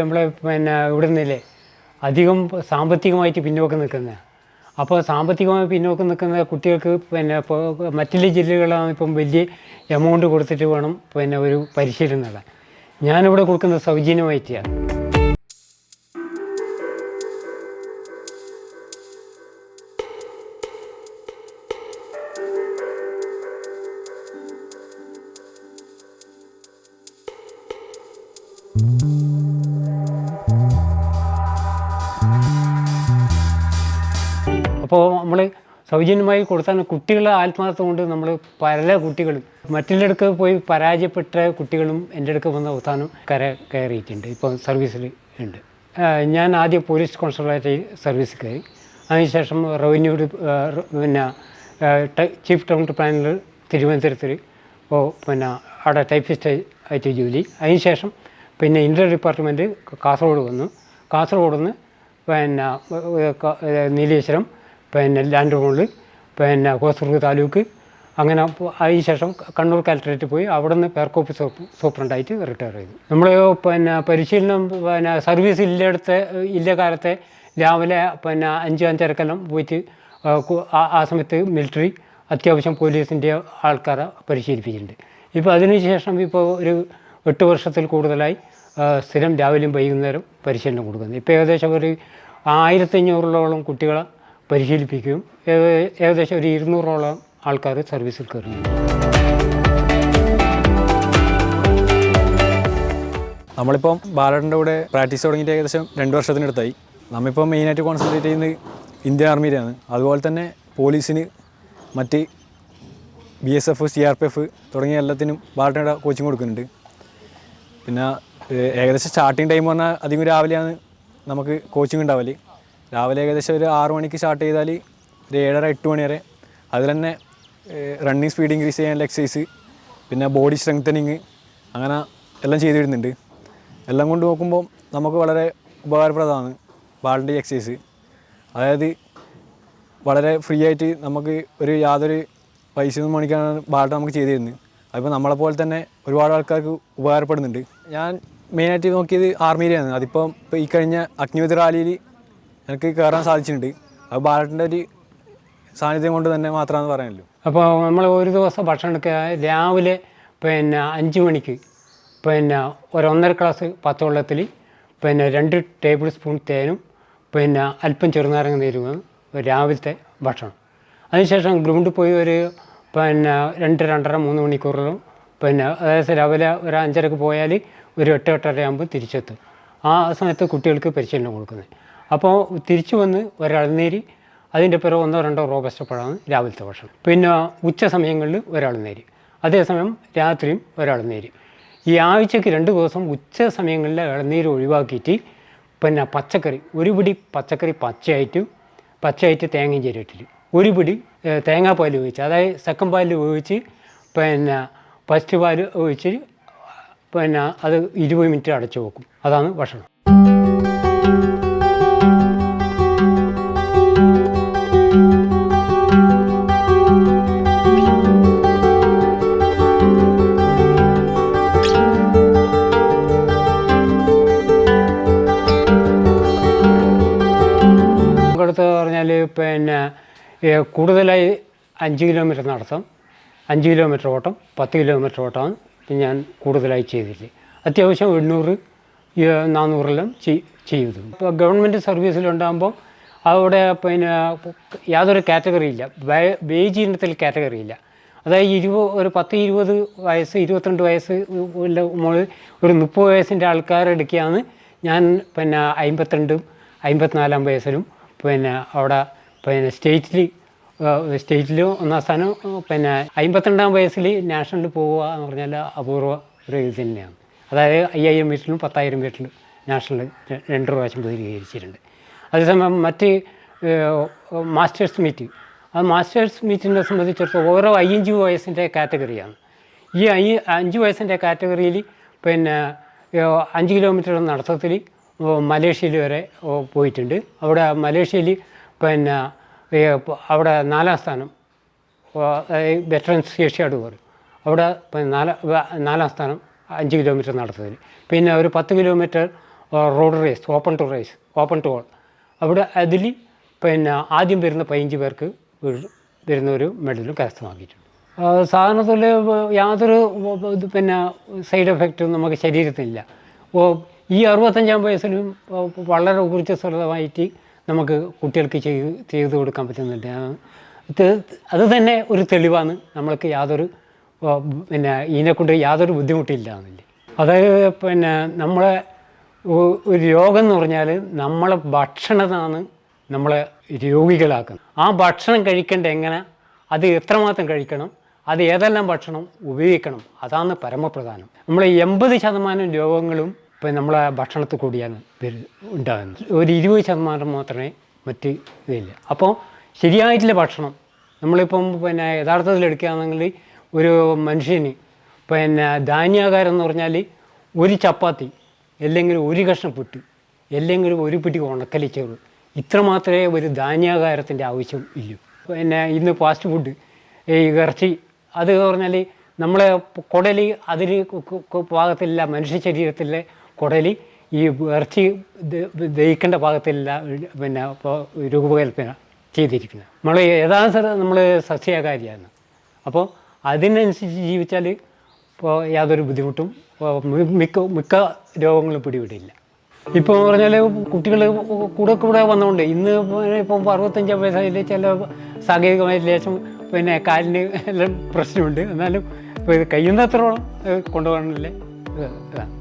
നമ്മളെ പിന്നെ ഇവിടെ നിന്നില്ലേ അധികം സാമ്പത്തികമായിട്ട് പിന്നോക്കം നിൽക്കുന്നത് അപ്പോൾ സാമ്പത്തികമായി പിന്നോക്കം നിൽക്കുന്ന കുട്ടികൾക്ക് പിന്നെ ഇപ്പോൾ മറ്റുള്ള ജില്ലകളാണ് ഇപ്പം വലിയ എമൗണ്ട് കൊടുത്തിട്ട് വേണം പിന്നെ ഒരു പരിശീലനം നേടാൻ. ഞാനിവിടെ കൊടുക്കുന്നത് സൗജന്യമായിട്ടാണ് അപ്പോൾ നമ്മൾ സൗജന്യമായി കൊടുത്താൽ കുട്ടികളെ ആത്മാർത്ഥം കൊണ്ട് നമ്മൾ പല കുട്ടികളും മറ്റുള്ളവർക്ക് പോയി പരാജയപ്പെട്ട കുട്ടികളും എന്റെ അടുക്ക് വന്ന അവസാനം കര കയറിയിട്ടുണ്ട്. ഇപ്പോൾ സർവീസിൽ ഉണ്ട്. ഞാൻ ആദ്യം പോലീസ് കോൺസ്റ്റബിളായിട്ട് സർവീസ് കയറി. അതിനുശേഷം റവന്യൂ പിന്നെ ചീഫ് ടൗൺ പ്ലാനിൽ തിരുവനന്തപുരത്തിൽ ഇപ്പോൾ പിന്നെ അവിടെ ടൈപ്പിസ്റ്റ് ആയിട്ട് ജോലി. അതിനുശേഷം പിന്നെ ഇന്റർ ഡിപ്പാർട്ട്മെന്റ് കാസർഗോഡ് വന്നു. കാസർഗോഡ് നിന്ന് പിന്നെ നീലേശ്വരം പിന്നെ ലാൻഡ് റോഡിൽ പിന്നെ കോസർഗ് താലൂക്ക് അങ്ങനെ അതിന് ശേഷം കണ്ണൂർ കലക്ടറേറ്റ് പോയി അവിടെ നിന്ന് പേർക്കോപ്പ് സൂപ്രണ്ടായിട്ട് റിട്ടയർ ചെയ്തു. നമ്മൾ പിന്നെ പരിശീലനം പിന്നെ സർവീസ് ഇല്ലയിടത്തെ ഇല്ല കാലത്തെ രാവിലെ പിന്നെ അഞ്ച് അഞ്ചരക്കെല്ലാം പോയിട്ട് ആ സമയത്ത് മിലിറ്ററി അത്യാവശ്യം പോലീസിന്റെ ആൾക്കാരെ പരിശീലിപ്പിച്ചിട്ടുണ്ട്. ഇപ്പോൾ അതിനുശേഷം ഇപ്പോൾ ഒരു എട്ട് വർഷത്തിൽ കൂടുതലായി സ്ഥിരം രാവിലെയും വൈകുന്നേരം പരിശീലനം കൊടുക്കുന്നത് ഇപ്പോൾ ഏകദേശം ഒരു ആയിരത്തഞ്ഞൂറിലോളം കുട്ടികളെ പരിശീലിപ്പിക്കുകയും ഏക- ഏകദേശം ഒരു ഇരുന്നൂറോളം ആൾക്കാർ സർവീസിൽ കയറുന്നു നമ്മളിപ്പം ബാലറിന്റെ കൂടെ പ്രാക്ടീസ് തുടങ്ങിയിട്ട് ഏകദേശം രണ്ട് വർഷത്തിനടുത്തായി. നമ്മളിപ്പോൾ മെയിനായിട്ട് കോൺസെൻട്രേറ്റ് ചെയ്യുന്നത് ഇന്ത്യൻ ആർമിയിലാണ് അതുപോലെ തന്നെ പോലീസിന് മറ്റ് B S F C R P F തുടങ്ങിയ എല്ലാത്തിനും ബാലറിന്റെ കോച്ചിങ് കൊടുക്കുന്നുണ്ട്. പിന്നെ ഏകദേശം സ്റ്റാർട്ടിങ് ടൈം പറഞ്ഞാൽ അധികം രാവിലെയാണ് നമുക്ക് കോച്ചിങ് ഉണ്ടാവൽ. രാവിലെ ഏകദേശം ഒരു ആറു മണിക്ക് സ്റ്റാർട്ട് ചെയ്താൽ ഒരു ഏഴര എട്ട് മണി വരെ. അതിൽ തന്നെ റണ്ണിങ് സ്പീഡ് ഇൻക്രീസ് ചെയ്യാനുള്ള എക്സസൈസ് പിന്നെ ബോഡി സ്ട്രെങ്തനിങ് അങ്ങനെ എല്ലാം ചെയ്തു വരുന്നുണ്ട്. എല്ലാം കൊണ്ട് നോക്കുമ്പോൾ നമുക്ക് വളരെ ഉപകാരപ്രദമാണ് ബാളിന്റെ എക്സസൈസ് അതായത് വളരെ ഫ്രീ ആയിട്ട് നമുക്ക് ഒരു യാതൊരു പൈസയൊന്നും മണിക്കാണ് ബാൾട്ട് നമുക്ക് ചെയ്തു തരുന്നത് അതിപ്പോൾ നമ്മളെപ്പോലെ തന്നെ ഒരുപാട് ആൾക്കാർക്ക് ഉപകാരപ്പെടുന്നുണ്ട്. ഞാൻ മെയിനായിട്ട് നോക്കിയത് ആർമിയിലാണ് അതിപ്പം ഇപ്പോൾ ഈ കഴിഞ്ഞ അഗ്നിപതി റാലിയിൽ എനിക്ക് കയറാൻ സാധിച്ചിട്ടുണ്ട്. അത് ബാലറ്റിന്റെ ഒരു സാന്നിധ്യം കൊണ്ട് തന്നെ മാത്രമാണെന്ന് പറയാനുള്ളൂ. അപ്പോൾ നമ്മൾ ഒരു ദിവസം ഭക്ഷണം എടുക്കുക. രാവിലെ പിന്നെ അഞ്ച് മണിക്ക് പിന്നെ ഒരു ഒന്നര ഗ്ലാസ് പച്ചവെള്ളത്തിൽ പിന്നെ രണ്ട് ടേബിൾ സ്പൂൺ തേനും പിന്നെ അല്പം ചെറുനാരങ്ങ നീരുമാണ് രാവിലത്തെ ഭക്ഷണം. അതിനുശേഷം ഗ്രൗണ്ടിൽ പോയി ഒരു പിന്നെ രണ്ട് രണ്ടര മൂന്ന് മണിക്കൂറിലും പിന്നെ അതായത് രാവിലെ ഒരു അഞ്ചരക്ക് പോയാൽ ഒരു എട്ട് എട്ടര ആകുമ്പോൾ തിരിച്ചെത്തും. ആ സമയത്ത് കുട്ടികൾക്ക് പരിശീലനം കൊടുക്കുന്നത്. അപ്പോൾ തിരിച്ചു വന്ന് ഒരാൾനേരി അതിന്റെ പിറകെ ഒന്നോ രണ്ടോ റോബസ്റ്റ് പഴമാണ് രാവിലത്തെ ഭക്ഷണം. പിന്നെ ഉച്ച സമയങ്ങളിൽ ഒരാൾ നേരി അതേസമയം രാത്രിയും ഒരാൾ നേരി. ഈ ആഴ്ചയ്ക്ക് രണ്ട് ദിവസം ഉച്ച സമയങ്ങളിൽ ഇളനീര് ഒഴിവാക്കിയിട്ട് പിന്നെ പച്ചക്കറി ഒരു പിടി പച്ചക്കറി പച്ചയായിട്ട് പച്ചയായിട്ട് തേങ്ങയും ചേരിട്ടിൽ ഒരു പിടി തേങ്ങാപ്പാൽ ഉപയോഗിച്ച് അതായത് സെക്കൻഡ് പാൽ ഉപയോഗിച്ച് പിന്നെ ഫസ്റ്റ് പാൽ ഒഴിച്ച് പിന്നെ അത് ഇരുപത് മിനിറ്റ് അടച്ചു വെക്കും. അതാണ് ഭക്ഷണം. കൂടുതലായി അഞ്ച് കിലോമീറ്റർ നടത്തം അഞ്ച് കിലോമീറ്റർ ഓട്ടം പത്ത് കിലോമീറ്റർ ഓട്ടമാണ് ഞാൻ കൂടുതലായി ചെയ്തില്ലേ അത്യാവശ്യം എണ്ണൂറ് നാനൂറെല്ലാം ചെയ്- ചെയ്തു. ഇപ്പോൾ ഗവൺമെന്റ് സർവീസിലുണ്ടാകുമ്പോൾ അവിടെ പിന്നെ യാതൊരു കാറ്റഗറി ഇല്ല. വേജ് ഇനത്തിൽ കാറ്റഗറി ഇല്ല. അതായത് ഇരുപത് ഒരു പത്ത് ഇരുപത് വയസ്സ് ഇരുപത്തിരണ്ട് വയസ്സ് മുകളിൽ ഒരു മുപ്പത് വയസ്സിന്റെ ആൾക്കാരെടുക്കുകയാണ് ഞാൻ പിന്നെ അമ്പത്തിരണ്ടും അമ്പത്തിനാലാം വയസ്സിലും പിന്നെ അവിടെ പിന്നെ സ്റ്റേറ്റിൽ സ്റ്റേറ്റിൽ ഒന്നാം സ്ഥാനം പിന്നെ അമ്പത്തിരണ്ടാം വയസ്സിൽ നാഷണലിൽ പോവുക എന്ന് പറഞ്ഞാൽ അപൂർവ ഒരു ഇത് തന്നെയാണ്. അതായത് അയ്യായിരം മീറ്ററിലും പത്തായിരം മീറ്ററിലും നാഷണൽ രണ്ട് പ്രാവശ്യം പ്രതികരിച്ചിട്ടുണ്ട് അതേസമയം മറ്റ് മാസ്റ്റേഴ്സ് മീറ്റ്. ആ മാസ്റ്റേഴ്സ് മീറ്റിനെ സംബന്ധിച്ചിടത്തോളം ഓരോ അയ്യഞ്ച് വയസ്സിന്റെ കാറ്റഗറിയാണ്. ഈ അഞ്ച് വയസ്സിന്റെ കാറ്റഗറിയിൽ പിന്നെ അഞ്ച് കിലോമീറ്റർ നടത്തത്തിൽ മലേഷ്യയിൽ വരെ പോയിട്ടുണ്ട്. അവിടെ മലേഷ്യയിൽ പിന്നെ അവിടെ നാലാം സ്ഥാനം വെറ്ററൻസ് ഏഷ്യാഡ് പറയും അവിടെ നാല നാലാം സ്ഥാനം അഞ്ച് കിലോമീറ്റർ നടത്തതിൽ പിന്നെ ഒരു പത്ത് kilometre road race open to race open to all അവിടെ അതിൽ പിന്നെ ആദ്യം വരുന്ന പതിനഞ്ച് പേർക്ക് വരുന്ന ഒരു മെഡലും കരസ്ഥമാക്കിയിട്ടുണ്ട്. സാധാരണത്തിൽ യാതൊരു പിന്നെ സൈഡ് എഫക്റ്റും നമുക്ക് ശരീരത്തിനില്ല ഓ ഈ അറുപത്തഞ്ചാം വയസ്സിലും വളരെ ഊർജസ്വലമായിട്ട് നമുക്ക് കുട്ടികൾക്ക് ചെയ്ത് കൊടുക്കാൻ പറ്റുന്നുണ്ട്. അത് തന്നെ ഒരു തെളിവാണ്. നമ്മൾക്ക് യാതൊരു പിന്നെ പിന്നെ ഇതിനെക്കൊണ്ട് യാതൊരു ബുദ്ധിമുട്ടില്ല എന്നില്ല. അതായത് പിന്നെ നമ്മളെ ഒരു രോഗം എന്ന് പറഞ്ഞാൽ നമ്മളെ ഭക്ഷണമാണ് നമ്മളെ രോഗികളാക്കുന്നത്. ആ ഭക്ഷണം കഴിക്കേണ്ട എങ്ങനെ? അത് എത്രമാത്രം കഴിക്കണം? അത് ഏതെല്ലാം ഭക്ഷണം ഉപയോഗിക്കണം? അതാണ് പരമപ്രധാനം. നമ്മൾ എൺപത് ശതമാനം രോഗങ്ങളും ഇപ്പം നമ്മളെ ഭക്ഷണത്തിൽ കൂടിയാണ് ഉണ്ടാകുന്നത്. ഒരു ഇരുപത് ശതമാനം മാത്രമേ മറ്റ് ഇതില്ല അപ്പോൾ ശരിയായിട്ടുള്ള ഭക്ഷണം നമ്മളിപ്പം പിന്നെ യഥാർത്ഥത്തിൽ എടുക്കുകയാണെങ്കിൽ ഒരു മനുഷ്യന് പിന്നെ ധാന്യാകാരം എന്ന് പറഞ്ഞാൽ ഒരു ചപ്പാത്തി അല്ലെങ്കിൽ ഒരു കഷ്ണം പുട്ട് അല്ലെങ്കിൽ ഒരു പിടി ഉണക്കലിച്ചോറ് ഇത്ര മാത്രമേ ഒരു ധാന്യാകാരത്തിന്റെ ആവശ്യം ഇല്ലൂ. പിന്നെ ഇന്ന് ഫാസ്റ്റ് ഫുഡ് ഈ ഇറച്ചി അത് പറഞ്ഞാൽ നമ്മളെ കുടൽ അതിൽ പാകത്തിലുള്ള മനുഷ്യ ശരീരത്തിലെ കുടൽ ഈ ഇറച്ചി ദഹിക്കേണ്ട ഭാഗത്തില്ല പിന്നെ ഇപ്പോൾ രൂപകൽപ്പന ചെയ്തിരിക്കുന്നത്. നമ്മൾ യഥാർത്ഥ നമ്മൾ സസ്യകാരിയാണ്. അപ്പോൾ അതിനനുസരിച്ച് ജീവിച്ചാൽ ഇപ്പോൾ യാതൊരു ബുദ്ധിമുട്ടും മിക്ക മിക്ക രോഗങ്ങളും പിടിവിടില്ല ഇപ്പോൾ പറഞ്ഞാൽ കുട്ടികൾ കൂടെ കൂടെ വന്നുകൊണ്ട് ഇന്ന് ഇപ്പം അറുപത്തഞ്ചാം വയസ്സായാലും ചില സാങ്കേതികമായ ലേശം പിന്നെ കാലിന് എല്ലാം പ്രശ്നമുണ്ട്. എന്നാലും കഴിയുന്നത്രോളം കൊണ്ടുപോകണമല്ലേ ഇതാണ്.